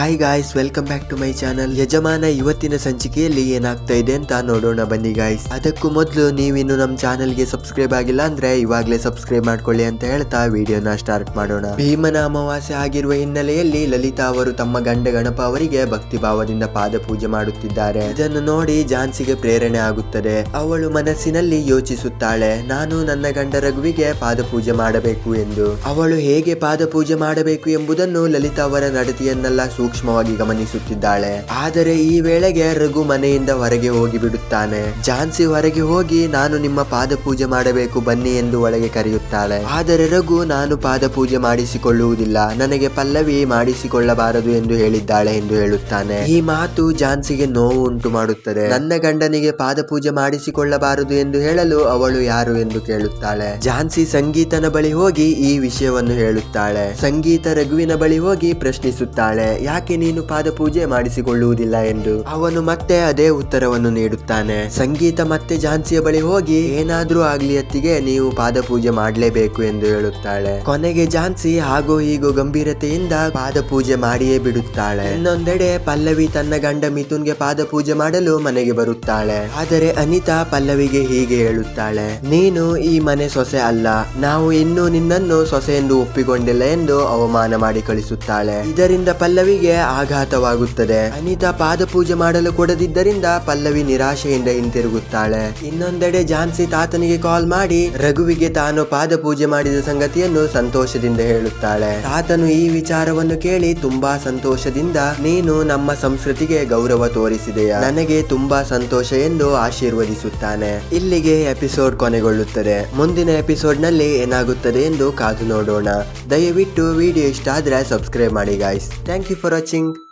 Hi guys welcome back to my channel Yajamana ಇವತ್ತಿನ ಸಂಚಿಕೆಯಲ್ಲಿ ಏನಾಗ್ತಾ ಇದೆ ಅಂತ ನೋಡೋಣ, ಬನ್ನಿ ಗಾಯ್ಸ್ ಅದಕ್ಕೂ ಮೊದಲು ನೀವಿನ್ನು ನಮ್ಮ ಚಾನಲ್ಗೆ ಸಬ್ಸ್ಕ್ರೈಬ್ ಆಗಿಲ್ಲ ಅಂದ್ರೆ ಇವಾಗಲೇ ಸಬ್ಸ್ಕ್ರೈಬ್ ಮಾಡ್ಕೊಳ್ಳಿ ಅಂತ ಹೇಳ್ತಾ ವಿಡಿಯೋನ ಸ್ಟಾರ್ಟ್ ಮಾಡೋಣ. ಭೀಮನ ಅಮಾವಾಸ್ಯ ಆಗಿರುವ ಹಿನ್ನೆಲೆಯಲ್ಲಿ ಲಲಿತಾ ಅವರು ತಮ್ಮ ಗಂಡ ಗಣಪ ಅವರಿಗೆ ಭಕ್ತಿ ಭಾವದಿಂದ ಪಾದ ಪೂಜೆ ಮಾಡುತ್ತಿದ್ದಾರೆ. ಇದನ್ನು ನೋಡಿ ಝಾನ್ಸಿಗೆ ಪ್ರೇರಣೆ ಆಗುತ್ತದೆ. ಅವಳು ಮನಸ್ಸಿನಲ್ಲಿ ಯೋಚಿಸುತ್ತಾಳೆ, ನಾನು ನನ್ನ ಗಂಡ ರಘುವಿಗೆ ಪಾದ ಪೂಜೆ ಮಾಡಬೇಕು ಎಂದು. ಅವಳು ಹೇಗೆ ಪಾದ ಪೂಜೆ ಮಾಡಬೇಕು ಎಂಬುದನ್ನು ಲಲಿತಾ ಅವರ ನಡತೆಯನ್ನೆಲ್ಲ ಸೂಕ್ಷ್ಮವಾಗಿ ಗಮನಿಸುತ್ತಿದ್ದಾಳೆ. ಆದರೆ ಈ ವೇಳೆಗೆ ರಘು ಮನೆಯಿಂದ ಹೊರಗೆ ಹೋಗಿ ಬಿಡುತ್ತಾನೆ ಝಾನ್ಸಿ ಹೊರಗೆ ಹೋಗಿ, ನಾನು ನಿಮ್ಮ ಪಾದ ಪೂಜೆ ಮಾಡಬೇಕು, ಬನ್ನಿ ಎಂದು ಒಳಗೆ ಕರೆಯುತ್ತಾಳೆ. ಆದರೆ ರಘು, ನಾನು ಪಾದ ಪೂಜೆ ಮಾಡಿಸಿಕೊಳ್ಳುವುದಿಲ್ಲ. ನನಗೆ ಪಲ್ಲವಿ ಮಾಡಿಸಿಕೊಳ್ಳಬಾರದು ಎಂದು ಹೇಳಿದ್ದಾಳೆ ಎಂದು ಹೇಳುತ್ತಾನೆ. ಈ ಮಾತು ಝಾನ್ಸಿಗೆ ನೋವು ಉಂಟು ಮಾಡುತ್ತದೆ. ನನ್ನ ಗಂಡನಿಗೆ ಪಾದ ಪೂಜೆ ಮಾಡಿಸಿಕೊಳ್ಳಬಾರದು ಎಂದು ಹೇಳಲು ಅವಳು ಯಾರು ಎಂದು ಕೇಳುತ್ತಾಳೆ. ಝಾನ್ಸಿ ಸಂಗೀತನ ಬಳಿ ಹೋಗಿ ಈ ವಿಷಯವನ್ನು ಹೇಳುತ್ತಾಳೆ. ಸಂಗೀತ ರಘುವಿನ ಬಳಿ ಹೋಗಿ ಪ್ರಶ್ನಿಸುತ್ತಾಳೆ. ಯಾಕೆ ನೀನು ಪಾದಪೂಜೆ ಮಾಡಿಸಿಕೊಳ್ಳುವುದಿಲ್ಲ ಎಂದು? ಅವನು ಮತ್ತೆ ಅದೇ ಉತ್ತರವನ್ನು ನೀಡುತ್ತಾನೆ. ಸಂಗೀತ ಮತ್ತೆ ಝಾನ್ಸಿಯ ಬಳಿ ಹೋಗಿ ಏನಾದ್ರೂ ಆಗ್ಲಿ ಅತ್ತಿಗೆ ನೀವು ಪಾದಪೂಜೆ ಮಾಡಲೇಬೇಕು ಎಂದು ಹೇಳುತ್ತಾಳೆ. ಕೊನೆಗೆ ಝಾನ್ಸಿ ಹಾಗೂ ಹೀಗೂ ಗಂಭೀರತೆಯಿಂದ ಪಾದಪೂಜೆ ಮಾಡಿಯೇ ಬಿಡುತ್ತಾಳೆ. ಇನ್ನೊಂದೆಡೆ ಪಲ್ಲವಿ ತನ್ನ ಗಂಡ ಮಿಥುನ್ಗೆ ಪಾದ ಪೂಜೆ ಮಾಡಲು ಮನೆಗೆ ಬರುತ್ತಾಳೆ. ಆದರೆ ಅನಿತಾ ಪಲ್ಲವಿಗೆ ಹೀಗೆ ಹೇಳುತ್ತಾಳೆ. ನೀನು ಈ ಮನೆ ಸೊಸೆ ಅಲ್ಲ. ನಾವು ಇನ್ನೂ ನಿನ್ನನ್ನು ಸೊಸೆ ಎಂದು ಒಪ್ಪಿಕೊಂಡಿಲ್ಲ ಎಂದು ಅವಮಾನ ಮಾಡಿ ಕಳಿಸುತ್ತಾಳೆ. ಇದರಿಂದ ಪಲ್ಲವಿಗೆ ಆಘಾತವಾಗುತ್ತದೆ. ಅನಿತಾ ಪಾದ ಪೂಜೆ ಮಾಡಲು ಕೊಡದಿದ್ದರಿಂದ ಪಲ್ಲವಿ ನಿರಾಶೆಯಿಂದ ಹಿಂತಿರುಗುತ್ತಾಳೆ. ಇನ್ನೊಂದೆಡೆ ಜಾನ್ಸಿ ತಾತನಿಗೆ ಕಾಲ್ ಮಾಡಿ ರಘುವಿಗೆ ತಾನು ಪಾದ ಪೂಜೆ ಮಾಡಿದ ಸಂಗತಿಯನ್ನು ಸಂತೋಷದಿಂದ ಹೇಳುತ್ತಾಳೆ. ತಾತನು ಈ ವಿಚಾರವನ್ನು ಕೇಳಿ ತುಂಬಾ ಸಂತೋಷದಿಂದ ನೀನು ನಮ್ಮ ಸಂಸ್ಕೃತಿಗೆ ಗೌರವ ತೋರಿಸಿದೆಯಾ? ನನಗೆ ತುಂಬಾ ಸಂತೋಷ ಎಂದು ಆಶೀರ್ವದಿಸುತ್ತಾನೆ. ಇಲ್ಲಿಗೆ ಎಪಿಸೋಡ್ ಕೊನೆಗೊಳ್ಳುತ್ತದೆ. ಮುಂದಿನ ಎಪಿಸೋಡ್ನಲ್ಲಿ ಏನಾಗುತ್ತದೆ ಎಂದು ಕಾದು ನೋಡೋಣ. ದಯವಿಟ್ಟು ವಿಡಿಯೋ ಇಷ್ಟ ಆದ್ರೆ ಸಬ್ಸ್ಕ್ರೈಬ್ ಮಾಡಿ guys thank you for watching.